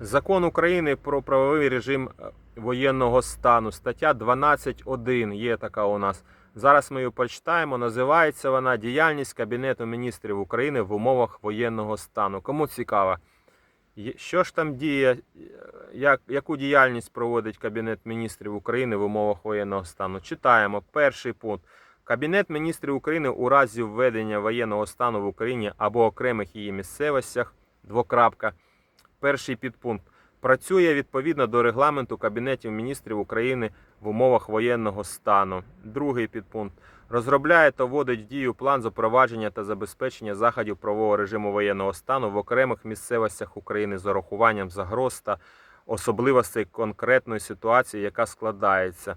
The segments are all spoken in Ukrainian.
Закон України про правовий режим е, воєнного стану, стаття 12.1 є така у нас. Зараз ми її прочитаємо. Називається вона Діяльність Кабінету міністрів України в умовах воєнного стану. Кому цікаво, що ж там діє, е, як, яку діяльність проводить Кабінет міністрів України в умовах воєнного стану? Читаємо. Перший пункт. Кабінет міністрів України у разі введення воєнного стану в Україні або окремих її місцевостях. Двокрапка. Перший підпункт. Працює відповідно до регламенту Кабінетів міністрів України в умовах воєнного стану. Другий підпункт. Розробляє та вводить в дію план запровадження та забезпечення заходів правового режиму воєнного стану в окремих місцевостях України з урахуванням загроз та особливостей конкретної ситуації, яка складається.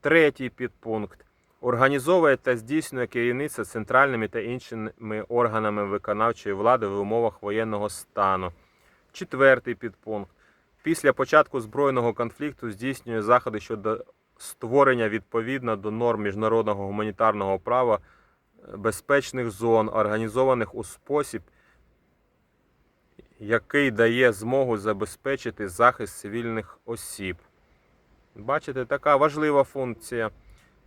Третій підпункт. Організовує та здійснює керівництво центральними та іншими органами виконавчої влади в умовах воєнного стану. Четвертий підпункт. Після початку збройного конфлікту здійснює заходи щодо створення відповідно до норм міжнародного гуманітарного права е, безпечних зон, організованих у спосіб, який дає змогу забезпечити захист цивільних осіб. Бачите, така важлива функція.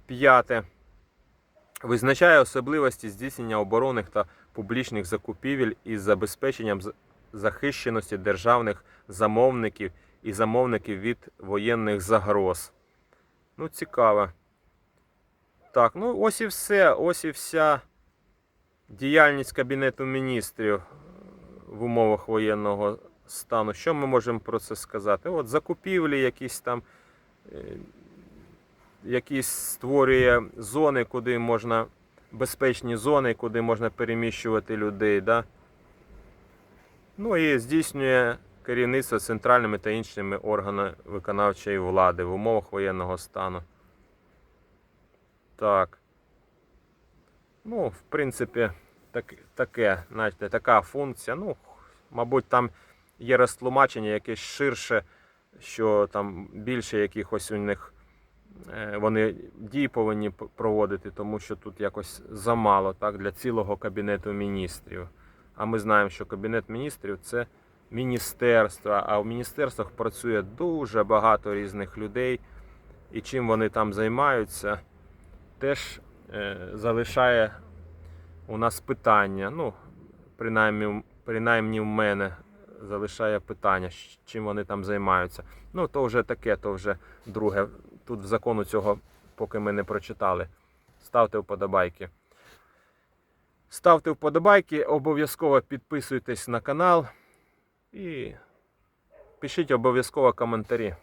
П'яте. Визначає особливості здійснення оборонних та публічних закупівель із забезпеченням захищеності державних замовників і замовників від воєнних загроз. Ну, цікаво. Так, ну ось і все. Ось і вся діяльність Кабінету міністрів е, в умовах воєнного стану. Що ми можемо про це сказати? От закупівлі якісь там. е, Якісь створює зони, куди можна безпечні зони, куди можна переміщувати людей. Да? Ну і здійснює керівництво центральними та іншими органами виконавчої влади в умовах воєнного стану. Так. Ну, в принципі, так, таке, знаєте, така функція. Ну, мабуть, там є розтлумачення якесь ширше, що там більше якихось у них е, вони дій повинні проводити, тому що тут якось замало так, для цілого кабінету міністрів. А ми знаємо, що кабінет міністрів це міністерство, а в міністерствах працює дуже багато різних людей, і чим вони там займаються, теж е, залишає у нас питання. Ну, принаймні, принаймні в мене залишає питання, чим вони там займаються. Ну, то вже таке, то вже друге. Тут в закону цього поки ми не прочитали. Ставте вподобайки. Ставте вподобайки, обов'язково підписуйтесь на канал і пишіть обов'язково коментарі.